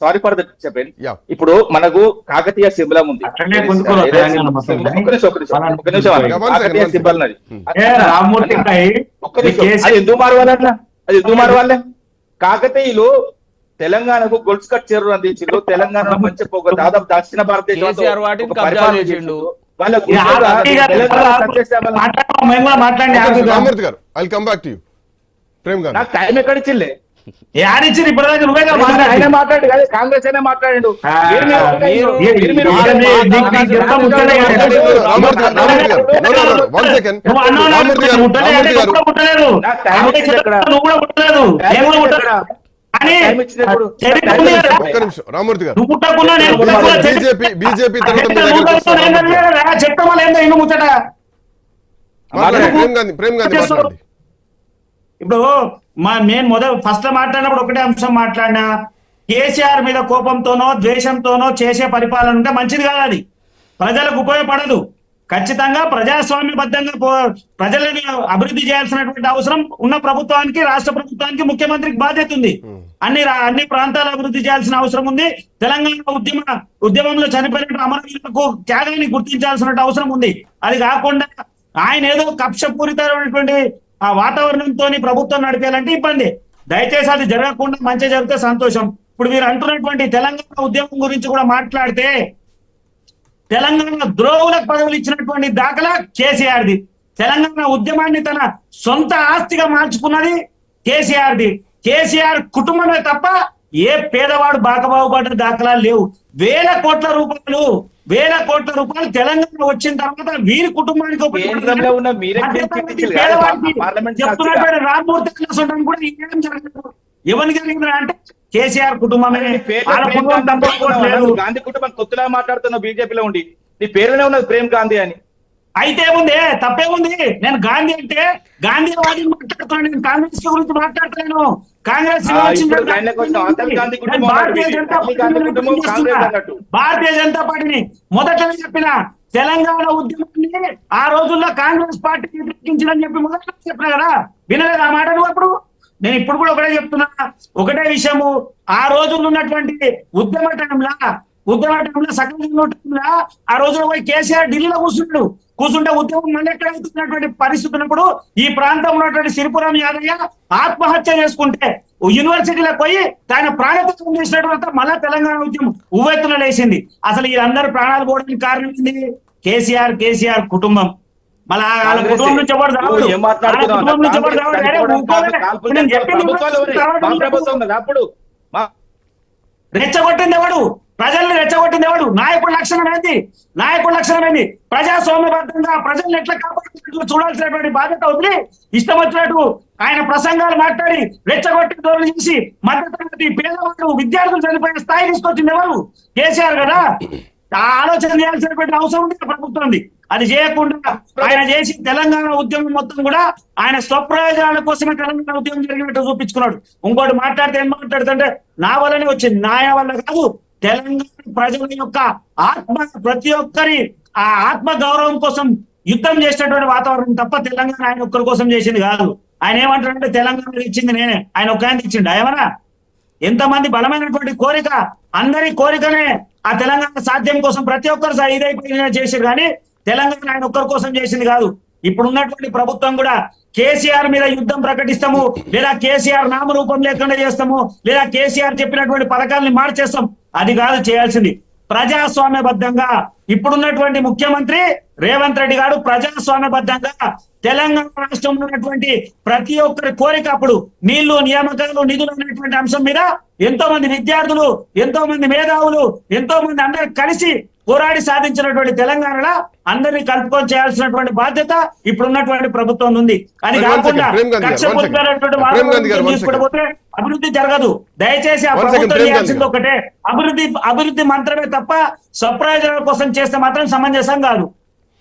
Sorry for the చెప్పండి. ఇప్పుడు మనకు కాకతీయ శిబిలం ఉంది. కాకతీయ శిబిలం Hmm. కాయి, ఒక్క నిమిషం. అది ఎందుకు మారవాలన్న? అది ఎందుకు మారవాలే? కాకతీయులు తెలంగాణకు గొలుసు కట్ చెరువు అందించిండు తెలంగాణ మంచి ఒక దాదాపు దక్షిణ భారతదేశం. వాళ్ళ ప్రేమ్ గారు. నాకు టైం ఎక్కడ ఇచ్చిలే ఇప్పటిదాకా నువ్వే కదా ఆయన మాట్లాడి కదా కాంగ్రెస్ అయినా మాట్లాడిండు. రామూర్తి గారు. నువ్వు కూడా రామూర్తి బీజేపీ బీజేపీ ముచ్చట? ప్రేమ్ గాంధీ ప్రేమ్ గాంధీ మాట్లాడండి ఇప్పుడు మా నేను మొదలు ఫస్ట్ మాట్లాడినప్పుడు ఒకటే అంశం మాట్లాడినా. కేసీఆర్ మీద కోపంతోనో ద్వేషంతోనో చేసే పరిపాలన ఉంటే మంచిది కాదు అది. ప్రజలకు ఉపయోగపడదు. ఖచ్చితంగా ప్రజాస్వామ్యబద్ధంగా ప్రజలని అభివృద్ధి చేయాల్సినటువంటి అవసరం ఉన్న ప్రభుత్వానికి రాష్ట్ర ప్రభుత్వానికి ముఖ్యమంత్రికి బాధ్యత ఉంది. అన్ని అన్ని ప్రాంతాలు అభివృద్ధి చేయాల్సిన అవసరం ఉంది. తెలంగాణ ఉద్యమ ఉద్యమంలో చనిపోయిన అమరవీరులకు త్యాగాన్ని గుర్తించాల్సిన అవసరం ఉంది. అది కాకుండా ఆయన ఏదో కక్షపూరితమైనటువంటి ఆ వాతావరణంతో ప్రభుత్వం నడిపేయాలంటే ఇబ్బంది. దయచేసి అది జరగకుండా మంచి జరిగితే సంతోషం. ఇప్పుడు మీరు అంటున్నటువంటి తెలంగాణ ఉద్యమం గురించి కూడా మాట్లాడితే తెలంగాణ ద్రోవులకు పదవులు ఇచ్చినటువంటి దాఖలా కేసీఆర్ది. తెలంగాణ ఉద్యమాన్ని తన సొంత ఆస్తిగా మార్చుకున్నది కేసీఆర్ది. కేసీఆర్ కుటుంబమే తప్ప ఏ పేదవాడు బాకబాగుపడ్డ దాఖలాలు లేవు. వేల కోట్ల రూపాయలు వేల కోట్ల రూపాయలు తెలంగాణ వచ్చిన తర్వాత వీరి కుటుంబానికి చెప్తున్నటువంటి రామ్మూర్తి కూడా ఏం జరగదు ఎవరికి జరిగింది అంటే కేసీఆర్ కుటుంబమే. గాంధీ కుటుంబం. కొత్తలా మాట్లాడుతున్నావు బీజేపీలో ఉండి నీ పేరులోనే ఉన్నది ప్రేమ్ గాంధీ అని. అయితే ఉంది. తప్పేముంది నేను గాంధీ అంటే గాంధీవాది మాట్లాడుతున్నాను నేను కాంగ్రెస్ గురించి మాట్లాడతాను కాంగ్రెస్ భారతీయ జనతా పార్టీని కుటుంబం ప్రశ్నిస్తున్నా. కాంగ్రెస్ అన్నట్టు. భారతీయ జనతా పార్టీని మొదట చెప్పిన తెలంగాణ ఉద్యమాన్ని ఆ రోజుల్లో కాంగ్రెస్ పార్టీ వ్యతిరేకించడని చెప్పి మొదట చెప్పిన కదా. వినలేదు ఆ మాట నువ్వు అప్పుడు? నేను ఇప్పుడు కూడా ఒకటే చెప్తున్నా. ఒకటే విషయము. ఆ రోజుల్లో ఉన్నటువంటి ఉద్యమ టైంలా ఉద్యమ టైంలో సకలంగా టైంలా ఆ రోజులో పోయి కేసీఆర్ ఢిల్లీలో కూర్చుంటాడు. కూర్చుంటే ఉద్యమం మళ్ళీ ఎక్కడ అవుతున్నటువంటి పరిస్థితి ఉన్నప్పుడు ఈ ప్రాంతంలో ఉన్నటువంటి సిరిపురం యాదయ్య ఆత్మహత్య చేసుకుంటే యూనివర్సిటీలో పోయి ఆయన ప్రాణత్యాగం చేసినటువంటి మళ్ళా తెలంగాణ ఉద్యమం ఉవ్వెత్తున లేచింది. అసలు వీళ్ళందరూ ప్రాణాలు పోవడానికి కారణం ఏంది కేసీఆర్ కేసీఆర్ కుటుంబం. మళ్ళా వాళ్ళ కుటుంబం నుంచి ఎవరు రావడు? కుటుంబం ఎవరు రావడు. రెచ్చగొట్టింది ఎవడు? ప్రజల్ని రెచ్చగొట్టింది ఎవడు? నాయకుడి లక్షణం ఏంది? నాయకుడి లక్షణం ఏంది? ప్రజాస్వామ్యబద్ధంగా ప్రజల్ని ఎట్లా కాపాడుతున్నట్లు చూడాల్సినటువంటి బాధ్యత ఉంది ఇష్టం వచ్చినట్టు ఆయన ప్రసంగాలు మాట్లాడి రెచ్చగొట్టి ధోరణి చేసి మధ్యతరగతి పేదవాళ్ళు విద్యార్థులు చనిపోయే స్థాయి తీసుకొచ్చింది ఎవరు? కేసీఆర్ కదా. ఆ ఆలోచన చేయాల్సినటువంటి అవసరం ఉంది ప్రభుత్వం అది చేయకుండా ఆయన చేసి తెలంగాణ ఉద్యమం మొత్తం కూడా ఆయన స్వప్రయోజనాల కోసమే తెలంగాణ ఉద్యమం జరిగినట్టు చూపించుకున్నాడు. ఇంకోటి మాట్లాడితే ఏం మాట్లాడుతుంటే నా వల్లనే వచ్చింది. నాయ వల్ల కాదు. తెలంగాణ ప్రజల యొక్క ఆత్మ ప్రతి ఒక్కరి ఆ ఆత్మ గౌరవం కోసం యుద్ధం చేసినటువంటి వాతావరణం తప్ప తెలంగాణ ఆయన ఒక్కరి కోసం చేసింది కాదు. ఆయన ఏమంటారంటే తెలంగాణ ఇచ్చింది నేనే. ఆయన ఒక ఆయన ఇచ్చిండు? ఏమన్నా? ఎంతమంది బలమైనటువంటి కోరిక అందరి కోరికనే ఆ తెలంగాణ సాధ్యం కోసం ప్రతి ఒక్కరు సా- ఇదైపోయిన చేశారు కానీ తెలంగాణ ఆయన ఒక్కరి కోసం చేసింది కాదు. ఇప్పుడు ఉన్నటువంటి ప్రభుత్వం కూడా కేసీఆర్ మీద యుద్ధం ప్రకటిస్తాము లేదా కేసీఆర్ నామరూపం లేకుండా చేస్తాము లేదా కేసీఆర్ చెప్పినటువంటి పథకాలని మార్చేస్తాం. అది కాదు చేయాల్సింది. ప్రజాస్వామ్యబద్ధంగా ఇప్పుడున్నటువంటి ముఖ్యమంత్రి రేవంత్ రెడ్డి గారు ప్రజాస్వామ్యబద్ధంగా తెలంగాణ రాష్ట్రంలో ఉన్నటువంటి ప్రతి ఒక్కరి కోరిక అప్పుడు నీళ్ళు నియామకాలు నిధులు అనేటువంటి అంశం మీద ఎంతో మంది విద్యార్థులు ఎంతో మంది మేధావులు ఎంతో మంది అందరు కలిసి పోరాడి సాధించినటువంటి తెలంగాణలో అందరినీ కలుపుకొని చేయాల్సినటువంటి బాధ్యత ఇప్పుడున్నటువంటి ప్రభుత్వం ఉంది. అది కాకుండా కక్ష తీసుకుంటే అభివృద్ధి జరగదు. దయచేసి ఆ ప్రభుత్వం చేయాల్సింది. ఒకటే. అభివృద్ధి అభివృద్ధి మంత్రమే తప్ప స్వప్రయోజనాల కోసం చేస్తే మాత్రం సమంజసం కాదు.